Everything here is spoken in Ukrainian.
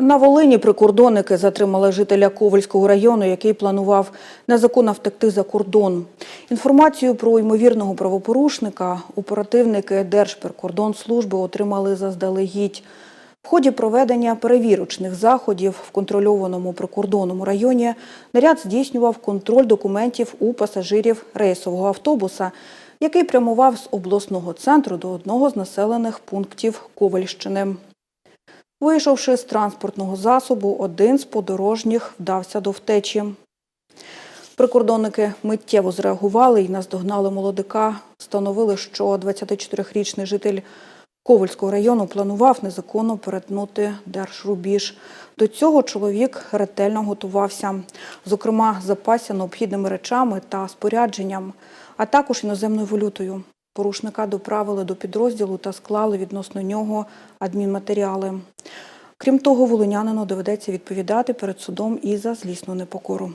На Волині прикордонники затримали жителя Ковальського району, який планував незаконно втекти за кордон. Інформацію про ймовірного правопорушника оперативники Держприкордонслужби отримали заздалегідь. В ході проведення перевірочних заходів в контрольованому прикордонному районі наряд здійснював контроль документів у пасажирів рейсового автобуса, який прямував з обласного центру до одного з населених пунктів Ковальщини. Вийшовши з транспортного засобу, один з подорожніх вдався до втечі. Прикордонники миттєво зреагували і наздогнали молодика. Встановили, що 24-річний житель Ковальського району планував незаконно перетнути держрубіж. До цього чоловік ретельно готувався, зокрема, запасся необхідними речами та спорядженням, а також іноземною валютою. Порушника доправили до підрозділу та склали відносно нього адмінматеріали. Крім того, волинянину доведеться відповідати перед судом і за злісну непокору.